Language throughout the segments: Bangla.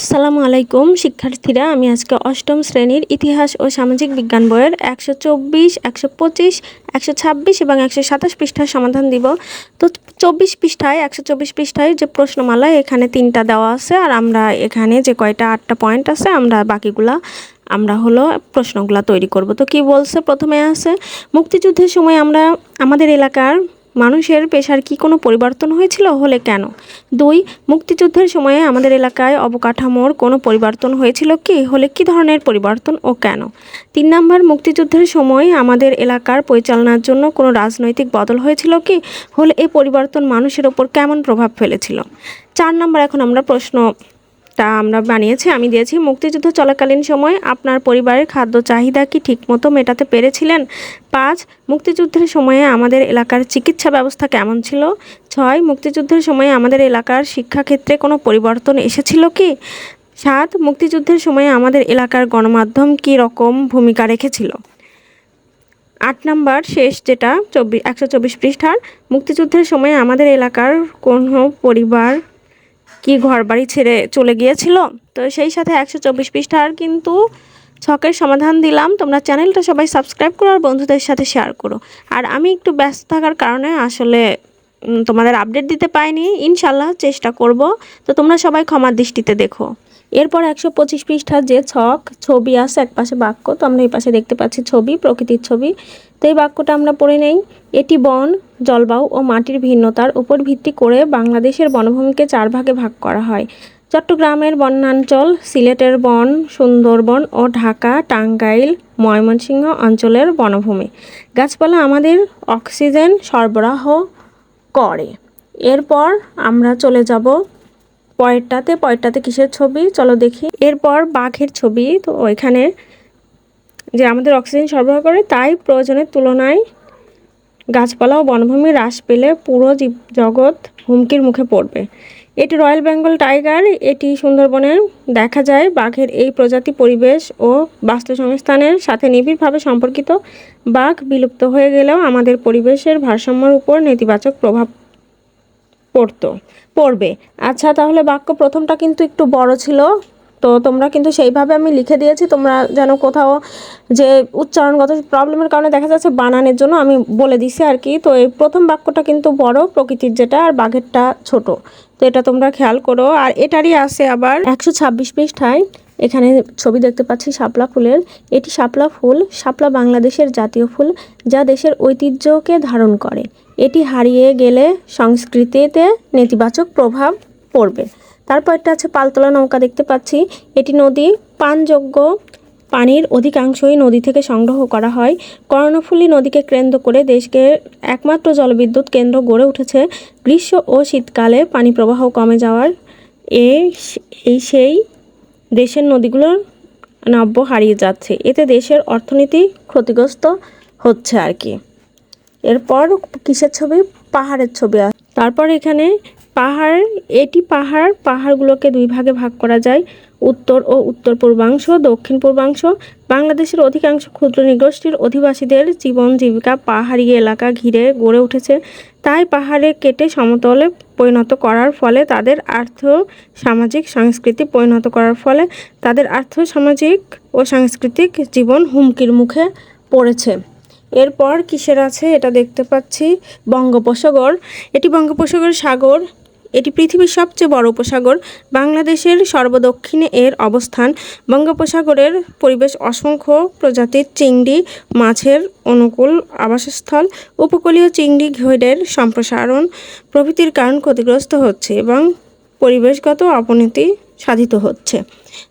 আসসালামু আলাইকুম, শিক্ষার্থীরা। আমি আজকে অষ্টম শ্রেণির ইতিহাস ও সামাজিক বিজ্ঞান বইয়ের একশো চব্বিশ, একশো পঁচিশ, একশো ছাব্বিশ এবং একশো সাতাশ পৃষ্ঠার সমাধান দিব। তো চব্বিশ পৃষ্ঠায়, একশো চব্বিশ পৃষ্ঠায় যে প্রশ্নমালা, এখানে তিনটা দেওয়া আছে আর আমরা এখানে যে কয়টা, আটটা পয়েন্ট আছে, আমরা বাকিগুলা, আমরা হলো প্রশ্নগুলা তৈরি করব। তো কি বলছে? প্রথমে আছে, মুক্তিযুদ্ধের সময় আমরা আমাদের এলাকার মানুষের পেশার কি কোনো পরিবর্তন হয়েছিল? হলে কেন? দুই, মুক্তিযুদ্ধের সময়ে আমাদের এলাকায় অবকাঠামোর কোনো পরিবর্তন হয়েছিল কি? হলে কি ধরনের পরিবর্তন ও কেন? তিন নম্বর, মুক্তিযুদ্ধের সময় আমাদের এলাকার পরিচালনার জন্য কোনো রাজনৈতিক বদল হয়েছিল কি? হলে এ পরিবর্তন মানুষের ওপর কেমন প্রভাব ফেলেছিল? চার নম্বর, এখন আমরা প্রশ্ন তা আমরা বানিয়েছি, আমি দিয়েছি। মুক্তিযুদ্ধ চলাকালীন সময় আপনার পরিবারের খাদ্য চাহিদা কি ঠিকমতো মেটাতে পেরেছিলেন? পাঁচ, মুক্তিযুদ্ধের সময়ে আমাদের এলাকার চিকিৎসা ব্যবস্থা কেমন ছিল? ছয়, মুক্তিযুদ্ধের সময়ে আমাদের এলাকার শিক্ষাক্ষেত্রে কোনো পরিবর্তন এসেছিল কি? সাত, মুক্তিযুদ্ধের সময়ে আমাদের এলাকার গণমাধ্যম কী রকম ভূমিকা রেখেছিল? আট নাম্বার শেষ যেটা চব্বিশ একশো চব্বিশ পৃষ্ঠার। মুক্তিযুদ্ধের সময় আমাদের এলাকার কোনো পরিবার কি ঘর বাড়ি ছেড়ে চলে গিয়েছিল? তো সেই সাথে একশো চব্বিশ পৃষ্ঠার কিন্তু ছকের সমাধান দিলাম। তোমরা চ্যানেলটা সবাই সাবস্ক্রাইব করো আর বন্ধুদের সাথে শেয়ার করো। আর আমি একটু ব্যস্ত থাকার কারণে আসলে তোমাদের আপডেট দিতে পাইনি। ইনশাল্লাহ চেষ্টা করব। তো তোমরা সবাই ক্ষমার দৃষ্টিতে দেখো। এরপর একশো পঁচিশ পৃষ্ঠার যে ছক, ছবি আছে, এক পাশে বাক্য, তো আমরা এই পাশে দেখতে পাচ্ছি ছবি, প্রকৃতির ছবি। তো এই বাক্যটা আমরা পড়ে নেই। এটি বন, জলবায়ু ও মাটির ভিন্নতার উপর ভিত্তি করে বাংলাদেশের বনভূমিকে চার ভাগে ভাগ করা হয়। চট্টগ্রামের বনাঞ্চল, সিলেটের বন, সুন্দরবন ও ঢাকা, টাঙ্গাইল, ময়মনসিংহ অঞ্চলের বনভূমি। গাছপালা আমাদের অক্সিজেন সরবরাহ করে। এরপর আমরা চলে যাব পরেরটাতে পরেরটাতে কিসের ছবি? চলো দেখি। এরপর বাঘের ছবি। তো ওইখানে যে আমাদের অক্সিজেন সরবরাহ করে, তাই প্রয়োজনের তুলনায় গাছপালা ও বনভূমি হ্রাস পেলে পুরো জীব জগৎ হুমকির মুখে পড়বে। এটি রয়্যাল বেঙ্গল টাইগার। এটি সুন্দরবনে দেখা যায় বাঘের এই প্রজাতি পরিবেশ ও বাস্তুসংস্থানের সাথে নিবিড়ভাবে সম্পর্কিত। বাঘ বিলুপ্ত হয়ে গেলেও আমাদের পরিবেশের ভারসাম্যের উপর নেতিবাচক প্রভাব পড়তো। পড়বে। আচ্ছা তাহলে বাক্য প্রথমটা কিন্তু একটু বড় ছিল। তো তোমরা কিন্তু সেইভাবে আমি লিখে দিয়েছি। তোমরা যেন কোথাও যে উচ্চারণগত প্রবলেমের কারণে দেখা যাচ্ছে বানানের জন্য আমি বলে দিছি আর কি। তো এই প্রথম বাক্যটা কিন্তু বড়, প্রকৃতির যেটা, আর বাঘেরটা ছোট। তো এটা তোমরা খেয়াল করো। আর এটারই আছে আবার একশো ছাব্বিশ পৃষ্ঠায় এখানে ছবি দেখতে পাচ্ছি শাপলা ফুলের। এটি শাপলা ফুল, শাপলা বাংলাদেশের জাতীয় ফুল যা দেশের ঐতিহ্যকে ধারণ করে। এটি হারিয়ে গেলে সংস্কৃতিতে নেতিবাচক প্রভাব পড়বে। তারপর একটা আছে পালতোলা নৌকা দেখতে পাচ্ছি। এটি নদী পানযোগ্য পানির অধিকাংশই নদী থেকে সংগ্রহ করা হয়। কর্ণফুলী নদীকে কেন্দ্র করে দেশকে একমাত্র জলবিদ্যুৎ কেন্দ্র গড়ে উঠেছে। গ্রীষ্ম ও শীতকালে পানি প্রবাহ কমে যাওয়ার এই সেই দেশের নদীগুলোর নাব্য হারিয়ে যাচ্ছে। এতে দেশের অর্থনীতি ক্ষতিগ্রস্ত হচ্ছে আর কি। এরপর কিসের ছবি? পাহাড়ের ছবি তারপর এখানে পাহাড়, এটি পাহাড়, পাহাড়গুলোকে দুই ভাগে ভাগ করা যায়। উত্তর ও উত্তর পূর্বাংশ, দক্ষিণ পূর্বাংশ। বাংলাদেশের অধিকাংশ ক্ষুদ্র নৃগোষ্ঠীর অধিবাসীদের জীবন জীবিকা পাহাড়ি এলাকা ঘিরে গড়ে উঠেছে। তাই পাহাড়ে কেটে সমতলে পরিণত করার ফলে তাদের আর্থ সামাজিক সংস্কৃতি পরিণত করার ফলে তাদের আর্থ সামাজিক ও সাংস্কৃতিক জীবন হুমকির মুখে পড়েছে। এরপর কিসের আছে এটা দেখতে পাচ্ছি বঙ্গোপসাগর। এটি বঙ্গোপসাগর সাগর এটি পৃথিবীর সবচেয়ে বড় উপসাগর। বাংলাদেশের সর্বদক্ষিণে এর অবস্থান। বঙ্গোপসাগরের পরিবেশ অসংখ্য প্রজাতির চিংড়ি, মাছের অনুকূল আবাসস্থল, উপকূলীয় চিংড়ি ঘেরের সম্প্রসারণ প্রভৃতির কারণ ক্ষতিগ্রস্ত হচ্ছে এবং পরিবেশগত অবনতি সাধিত হচ্ছে।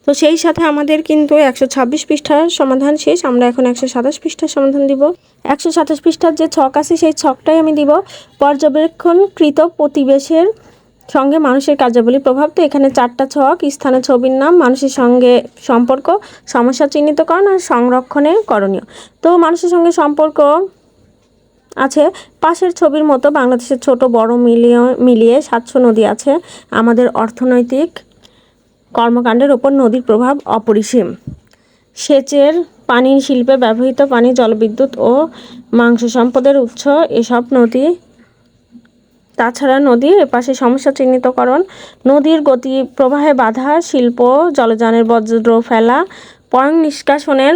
তো সেই সাথে আমাদের কিন্তু একশো ছাব্বিশ পৃষ্ঠার সমাধান শেষ। আমরা এখন একশো সাতাশ পৃষ্ঠার সমাধান দিব। একশো সাতাশ পৃষ্ঠার যে ছক আছে, সেই ছকটাই আমি দিব। পর্যবেক্ষণকৃত প্রতিবেশের সঙ্গে মানুষের কার্যাবলী প্রভাব তো এখানে চারটা ছক, স্থানের ছবির নাম, মানুষের সঙ্গে সম্পর্ক, সমস্যা চিহ্নিতকরণ আর সংরক্ষণে করণীয়। তো মানুষের সঙ্গে সম্পর্ক আছে। পাশের ছবির মতো বাংলাদেশের ছোট বড় মিলিয়ে মিলিয়ে সাতশো নদী আছে। আমাদের অর্থনৈতিক কর্মকাণ্ডের ওপর নদীর প্রভাব অপরিসীম। সেচের পানি শিল্পে ব্যবহৃত পানি, জলবিদ্যুৎ ও মাংস সম্পদের উৎস, এসব নদী তাছাড়া নদীর এপাশে সমস্যা চিহ্নিতকরণ, নদীর গতি প্রবাহে বাধা, শিল্প, জলযানের বজ্র ফেলা, পয়ং নিষ্কাশনের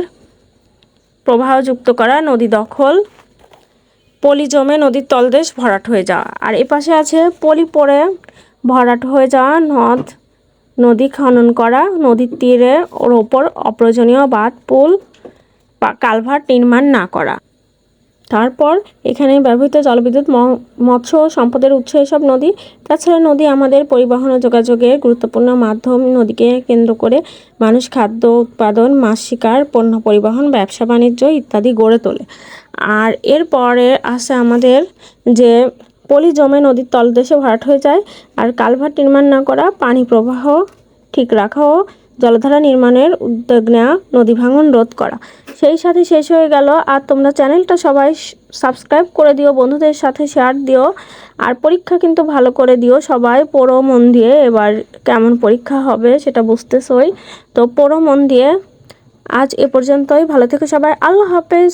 প্রবাহ যুক্ত করা, নদী দখল, পলি জমে নদীর তলদেশ ভরাট হয়ে যাওয়া। আর এপাশে আছে পলি পড়ে ভরাট হয়ে যাওয়া, নদ, নদী খনন করা, নদীর তীরে ওর ওপর অপ্রয়োজনীয় বাঁধ, পুল কালভার্ট নির্মাণ না করা। তারপর এখানে ব্যবহৃত জলবিদ্যুৎ মৎস্য সম্পদের উৎস এসব নদী। তাছাড়া নদী আমাদের পরিবহন ও যোগাযোগের গুরুত্বপূর্ণ মাধ্যম। নদীকে কেন্দ্র করে মানুষ খাদ্য উৎপাদন, মাছ শিকার, পণ্য পরিবহন, ব্যবসা বাণিজ্য ইত্যাদি গড়ে তোলে। আর এরপরে আসে আমাদের যে পলি জমে নদীর তলদেশে ভরাট হয়ে যায়। আর কালভার্ট নির্মাণ না করা, পানি প্রবাহ ঠিক রাখা ও জলধারা নির্মাণের উদ্যোগ নেওয়া নদী ভাঙন রোধ করা। সেই সাথে শেষ হয়ে গেল, আর তোমরা চ্যানেলটা সবাই সাবস্ক্রাইব করে দিও, বন্ধুদের সাথে শেয়ার দিও, আর পরীক্ষা কিন্তু ভালো করে দিও। সবাই পড়ো মন দিয়ে এবার কেমন পরীক্ষা হবে সেটা বুঝতেছই। তো পড়ো মন দিয়ে আজ এ পর্যন্তই। ভালো থেকে সবাই। আল্লাহ হাফেজ।